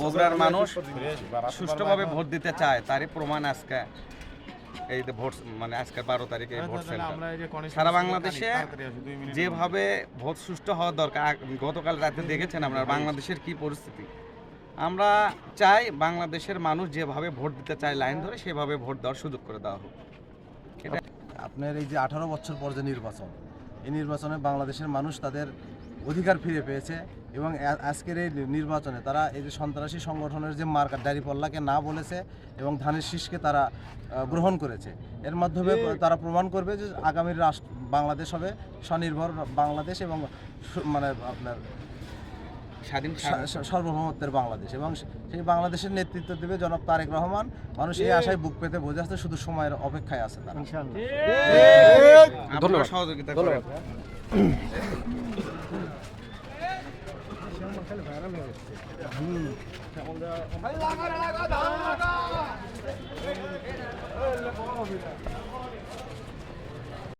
বগুড়ার মানুষ সুষ্ঠুভাবে ভোট দিতে চায় তারই প্রমাণ আজকে। এই যে ভোট মানে আজকে বারো তারিখে ভোট সেন্টার। সারা বাংলাদেশে যেভাবে ভোট সুষ্ঠু হওয়া দরকার গতকাল রাতে দেখেছেন আপনারা বাংলাদেশের কি পরিস্থিতি। আমরা চাই বাংলাদেশের মানুষ যেভাবে ভোট দিতে চায় লাইন ধরে সেভাবে ভোট দেওয়ার সুযোগ করে দেওয়া হোক। এটা আপনার এই যে আঠারো বছর পর যে নির্বাচন এই নির্বাচনে বাংলাদেশের মানুষ তাদের অধিকার ফিরে পেয়েছে এবং আজকের এই নির্বাচনে তারা এই যে সন্ত্রাসী সংগঠনের যে মার্কার ডায়েরিপল্লাকে না বলেছে এবং ধানের শীষকে তারা গ্রহণ করেছে। এর মাধ্যমে তারা প্রমাণ করবে যে আগামী রাষ্ট্র বাংলাদেশ হবে স্বনির্ভর বাংলাদেশ এবং মানে আপনার স্বাধীন সার্বভৌমত্বের বাংলাদেশ এবং সেই বাংলাদেশের নেতৃত্ব দেবে জনাব তারেক রহমান। মানুষ এই আশায় বুক পেতে বোঝা আসতে শুধু সময়ের অপেক্ষায় আছে তারা। সহযোগিতা वायरल है